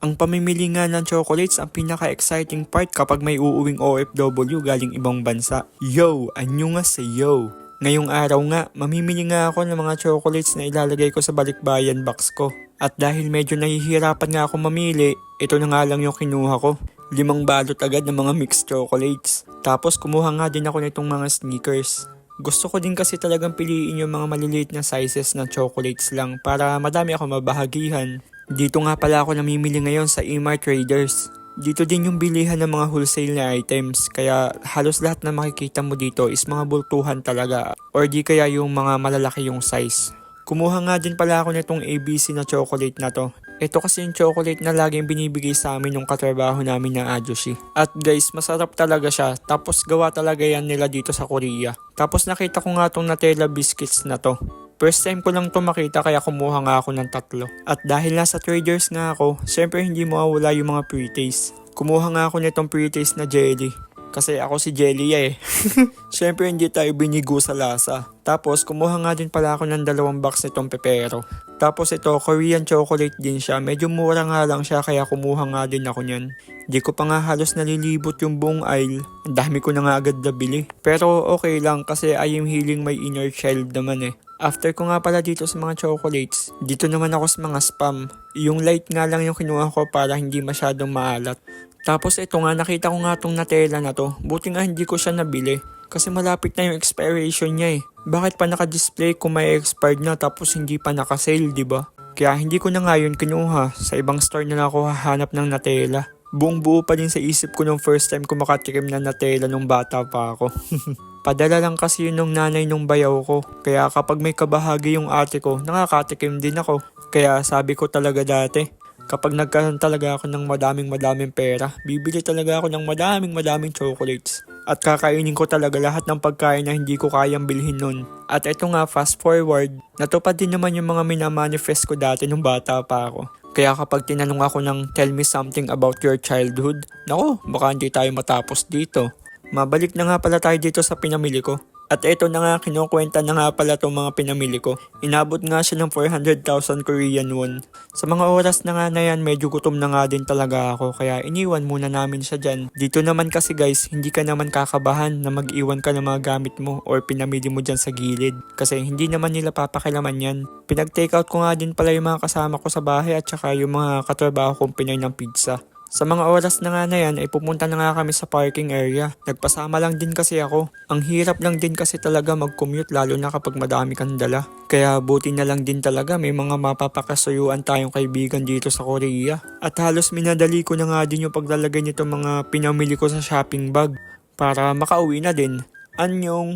Ang pamimili nga ng chocolates ang pinaka-exciting part kapag may uuwing OFW galing ibang bansa. Yo! Anyo nga sa yo! Ngayong araw nga, mamimili nga ako ng mga chocolates na ilalagay ko sa balikbayan box ko. At dahil medyo nahihirapan nga ako mamili, ito na nga lang yung kinuha ko. Limang balot agad ng mga mixed chocolates. Tapos kumuha nga din ako nitong mga sneakers. Gusto ko din kasi talagang piliin yung mga maliliit na sizes ng chocolates lang para madami ako mabahagihan. Dito nga pala ako namimili ngayon sa Emar Traders. Dito din yung bilihan ng mga wholesale na items kaya halos lahat na makikita mo dito is mga bultuhan talaga or di kaya yung mga malalaki yung size. Kumuha nga din pala ako nitong ABC na chocolate na to. Ito kasi yung chocolate na laging binibigay sa amin yung katrabaho namin ng Ajoshi. At guys, masarap talaga siya. Tapos gawa talaga yan nila dito sa Korea. Tapos nakita ko nga tong Nutella biscuits na to. First time ko lang to makita kaya kumuha nga ako ng tatlo. At dahil nasa traders nga ako, syempre hindi mawawala yung mga pre-taste. Kumuha nga ako nitong pre-taste na jelly. Kasi ako si Jelly eh. Syempre hindi tayo binigo sa lasa. Tapos kumuha nga din pala ako ng dalawang box nitong pepero. Tapos ito, Korean chocolate din siya. Medyo mura nga lang siya kaya kumuha nga din ako niyan. Di ko pa nga halos nalilibot yung buong aisle. Ang dami ko na nga agad nabili. Pero okay lang kasi I am healing my inner child naman eh. After ko nga pala dito sa mga chocolates, dito naman ako sa mga spam. Yung light nga lang yung kinuha ko para hindi masyadong maalat. Tapos ito nga, nakita ko nga tong Nutella na to. Buti nga hindi ko siya nabili. Kasi malapit na yung expiration niya eh. Bakit pa naka-display kung may expired na tapos hindi pa naka-sale, di ba? Kaya hindi ko na nga yun kinuha. Sa ibang store na lang ako hahanap ng Nutella. Buong buo pa din sa isip ko nung first time ko makatikim ng Nutella nung bata pa ako. Padala lang kasi yun nung nanay nung bayaw ko. Kaya kapag may kabahagi yung ate ko, nakakatikim din ako. Kaya sabi ko talaga dati, kapag nagkaroon talaga ako ng madaming madaming pera, bibili talaga ako ng madaming madaming chocolates. At kakainin ko talaga lahat ng pagkain na hindi ko kayang bilhin nun. At ito nga, fast forward, natupad din naman yung mga minamanifest ko dati nung bata pa ako. Kaya kapag tinanong ako ng tell me something about your childhood, nako, baka hindi tayo matapos dito. Mabalik na nga pala tayo dito sa pinamili ko. At ito na nga, kinukwenta na nga pala itong mga pinamili ko. Inabot nga siya ng 400,000 Korean won. Sa mga oras na nga na yan, medyo gutom na nga din talaga ako. Kaya iniwan muna namin siya dyan. Dito naman kasi guys, hindi ka naman kakabahan na mag-iwan ka ng mga gamit mo or pinamili mo dyan sa gilid. Kasi hindi naman nila papakilaman yan. Pinag-take out ko nga din pala yung mga kasama ko sa bahay at saka yung mga katrabaho kong Pinoy ng pizza. Sa mga oras na nga na yan ay pumunta na nga kami sa parking area. Nagpasama lang din kasi ako. Ang hirap lang din kasi talaga mag-commute lalo na kapag madami kang dala. Kaya buti na lang din talaga may mga mapapakasuyuan tayong kaibigan dito sa Korea. At halos minadali ko na nga din yung paglalagay nito mga pinamili ko sa shopping bag para makauwi na din. Anyong!